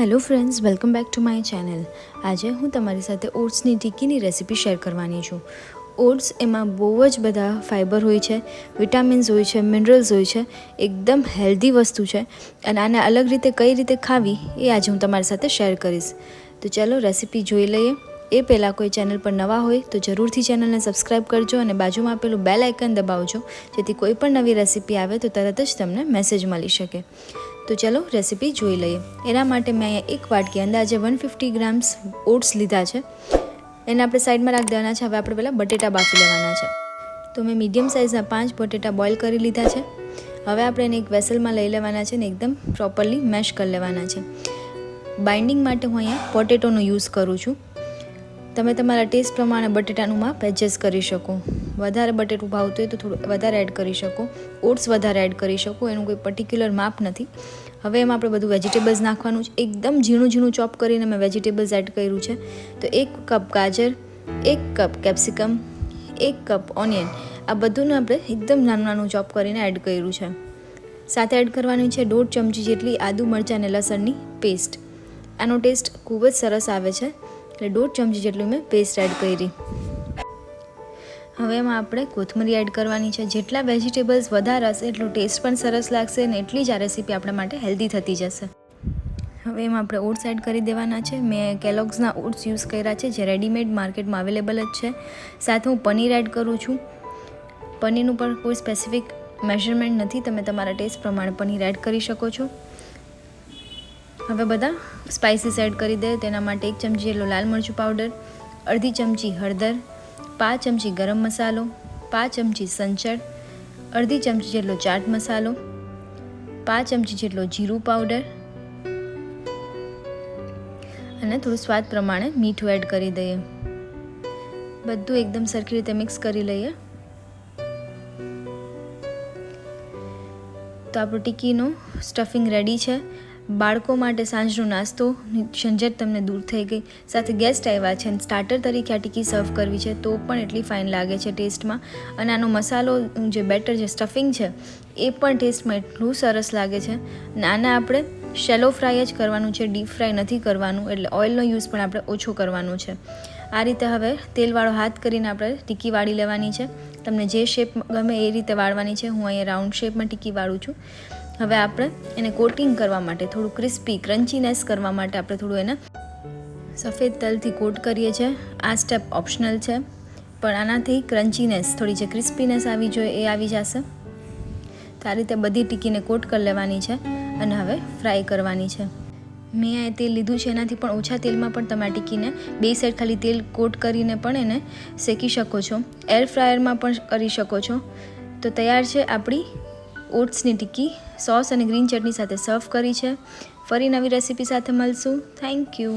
Hello friends welcome back to my channel આજે હું તમારી સાથે ઓટ્સની ટીકીની રેસીપી શેર કરવાની છું. ઓટ્સ એમાં બહુ જ બધા ફાઇબર હોય છે, વિટામિન્સ હોય છે, મિનરલ્સ હોય છે, એકદમ હેલ્ધી વસ્તુ છે અને આને અલગ રીતે કઈ રીતે ખાવી એ આજે હું તમારી સાથે શેર કરીશ. તો ચાલો રેસીપી જોઈ લઈએ. એ પહેલાં કોઈ ચેનલ પર નવા હોય તો જરૂરથી ચેનલને સબસ્ક્રાઇબ કરજો અને બાજુમાં આપેલું બેલ આઇકન દબાવજો, જેથી કોઈ પણ નવી રેસીપી આવે તો તરત જ તમને મેસેજ મળી શકે. તો ચાલો રેસીપી જોઈ લઈએ. એના માટે મેં અહીંયા એક વાટકી અંદાજે વન ફિફ્ટી ગ્રામ્સ ઓટ્સ લીધા છે. એને આપણે સાઈડમાં રાખી દેવાના છે. હવે આપણે પહેલાં બટેટા બાફી લેવાના છે. તો મેં મીડિયમ સાઇઝના પાંચ બટેટા બોઇલ કરી લીધા છે. હવે આપણે એને એક વેસલમાં લઈ લેવાના છે ને એકદમ પ્રોપરલી મેશ કરી લેવાના છે. બાઇન્ડિંગ માટે હું અહીંયા પોટેટોનો યુઝ કરું છું. તમે તમારા ટેસ્ટ પ્રમાણે બટેટાનું માપ એડજસ્ટ કરી શકો. વધારે બટેટું ભાવતું હોય તો થોડું વધારે એડ કરી શકો. ઓટ્સ વધારે એડ કરી શકો, એનું કોઈ પર્ટિક્યુલર માપ નથી. હવે એમાં આપણે બધું વેજીટેબલ્સ નાખવાનું છે. એકદમ ઝીણું ઝીણું ચોપ કરીને મેં વેજીટેબલ્સ એડ કર્યું છે. તો એક કપ ગાજર, એક કપ કેપ્સિકમ એક કપ ઓનિયન આ બધુંને આપણે એકદમ નાનું નાનું ચોપ કરીને એડ કર્યું છે. સાથે એડ કરવાની છે દોઢ ચમચી જેટલી આદુ મરચાં અને લસણની પેસ્ટ આનો ટેસ્ટ ખૂબ જ સરસ આવે છે. એટલે દોઢ ચમચી જેટલું મેં પેસ્ટ એડ કરી. હવે એમાં આપણે કોથમરી એડ કરવાની છે. જેટલા વેજીટેબલ્સ વધારે હશે, એટલું ટેસ્ટ પણ સરસ લાગશે અને એટલી જ આ રેસીપી આપણા માટે હેલ્ધી થતી જશે. હવે એમાં આપણે ઓટ્સ એડ કરી દેવાના છે. મેં કેલોગ્સના ઓટ્સ યુઝ કર્યા છે, જે રેડીમેડ માર્કેટમાં અવેલેબલ જ છે. સાથે હું પનીર એડ કરું છું. પનીરનું પણ કોઈ સ્પેસિફિક મેઝરમેન્ટ નથી. તમે તમારા ટેસ્ટ પ્રમાણે પનીર એડ કરી શકો છો. હવે બધા સ્પાઇસીસ એડ કરી દે. તેના માટે એક ચમચી જેટલો લાલ મરચું પાવડર અડધી ચમચી હળદર, પાંચ ચમચી ગરમ મસાલો, પાંચ ચમચી સંચળ, અડધી ચમચી જેટલો ચાટ મસાલો, પાંચ ચમચી જેટલો જીરું પાવડર અને થોડું સ્વાદ પ્રમાણે મીઠું એડ કરી દઈએ. બધું એકદમ સરખી રીતે મિક્સ કરી લઈએ. તો આપણું ટિક્કીનું સ્ટફિંગ રેડી છે. બાળકો માટે સાંજનો નાસ્તો ઝંઝટ તમને દૂર થઈ ગઈ. સાથે ગેસ્ટ આવ્યા છે અને સ્ટાર્ટર તરીકે આ ટીકી સર્વ કરવી છે તો પણ એટલી ફાઇન લાગે છે ટેસ્ટમાં અને આનો મસાલો જે બેટર જે સ્ટફિંગ છે, એ પણ ટેસ્ટમાં એટલું સરસ લાગે છે. અને આને આપણે શેલો ફ્રાય જ કરવાનું છે ડીપ ફ્રાય નથી કરવાનું, એટલે ઓઇલનો યુઝ પણ આપણે ઓછો કરવાનું છે. આ રીતે હવે તેલવાળો હાથ કરીને આપણે ટીકી વાળી લેવાની છે. તમને જે શેપ ગમે એ રીતે વાળવાની છે. હું અહીંયા રાઉન્ડ શેપમાં ટીકી વાળું છું. હવે આપણે એને કોટિંગ કરવા માટે થોડું ક્રિસ્પી, ક્રન્ચીનેસ કરવા માટે આપણે થોડું એને સફેદ તલથી કોટ કરીએ છીએ. આ સ્ટેપ ઓપ્શનલ છે. પણ આનાથી ક્રન્ચીનેસ, થોડી જે ક્રિસ્પીનેસ આવી જોઈએ એ આવી જશે. તો આ રીતે બધી ટીકીને કોટ કરી લેવાની છે અને હવે ફ્રાય કરવાની છે. મેં આ તેલ લીધું છે એનાથી પણ ઓછા તેલમાં પણ તમે આ ટીકીને બે સાઈડ ખાલી તેલ કોટ કરીને પણ એને શેકી શકો છો. એર ફ્રાયરમાં પણ કરી શકો છો. તો તૈયાર છે આપણી ઓટ્સની ટિક્કી, સોસ અને ગ્રીન ચટણી સાથે સર્વ કરી છે. ફરી નવી રેસીપી સાથે મળશું. Thank you.